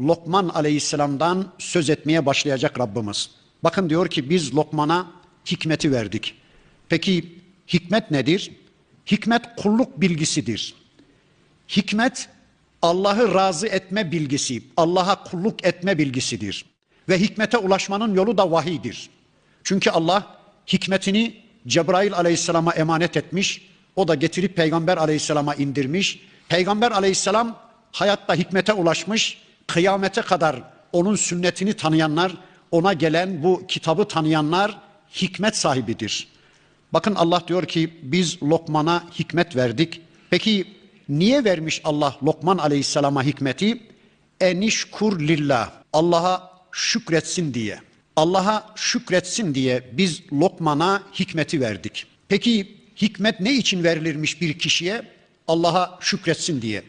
Lokman aleyhisselamdan söz etmeye başlayacak Rabbimiz. Bakın diyor ki biz Lokman'a hikmeti verdik. Peki hikmet nedir? Hikmet kulluk bilgisidir. Hikmet Allah'ı razı etme bilgisi, Allah'a kulluk etme bilgisidir. Ve hikmete ulaşmanın yolu da vahiydir. Çünkü Allah hikmetini Cebrail aleyhisselama emanet etmiş, o da getirip Peygamber aleyhisselama indirmiş. Peygamber aleyhisselam hayatta hikmete ulaşmış, kıyamete kadar onun sünnetini tanıyanlar, ona gelen bu kitabı tanıyanlar hikmet sahibidir. Bakın Allah diyor ki biz Lokman'a hikmet verdik. Peki niye vermiş Allah Lokman aleyhisselama hikmeti? Enişkur lillah. Allah'a şükretsin diye. Allah'a şükretsin diye biz Lokman'a hikmeti verdik. Peki hikmet ne için verilirmiş bir kişiye? Allah'a şükretsin diye.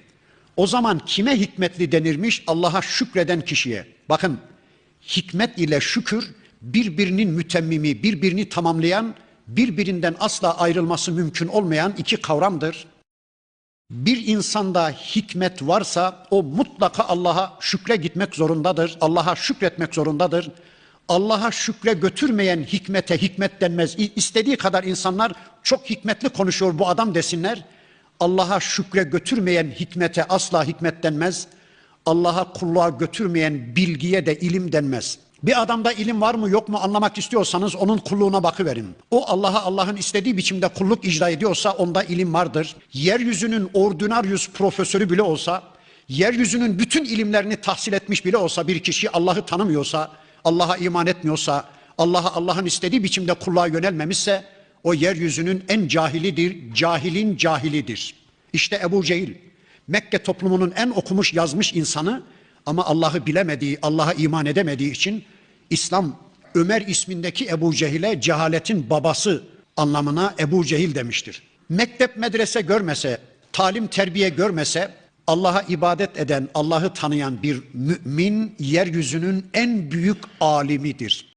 O zaman kime hikmetli denirmiş? Allah'a şükreden kişiye. Bakın hikmet ile şükür birbirinin mütemmimi, birbirini tamamlayan, birbirinden asla ayrılması mümkün olmayan iki kavramdır. Bir insanda hikmet varsa o mutlaka Allah'a şükre gitmek zorundadır. Allah'a şükretmek zorundadır. Allah'a şükre götürmeyen hikmete hikmet denmez. İstediği kadar insanlar çok hikmetli konuşuyor bu adam desinler. Allah'a şükre götürmeyen hikmete asla hikmet denmez. Allah'a kulluğa götürmeyen bilgiye de ilim denmez. Bir adamda ilim var mı yok mu anlamak istiyorsanız onun kulluğuna bakıverin. O Allah'a Allah'ın istediği biçimde kulluk icra ediyorsa onda ilim vardır. Yeryüzünün ordinaryus profesörü bile olsa, yeryüzünün bütün ilimlerini tahsil etmiş bile olsa bir kişi Allah'ı tanımıyorsa, Allah'a iman etmiyorsa, Allah'a Allah'ın istediği biçimde kulluğa yönelmemişse o yeryüzünün en cahilidir, cahilin cahilidir. İşte Ebu Cehil Mekke toplumunun en okumuş yazmış insanı ama Allah'ı bilemediği, Allah'a iman edemediği için İslam Ömer ismindeki Ebu Cehil'e cehaletin babası anlamına Ebu Cehil demiştir. Mektep medrese görmese, talim terbiye görmese Allah'a ibadet eden, Allah'ı tanıyan bir mümin yeryüzünün en büyük alimidir.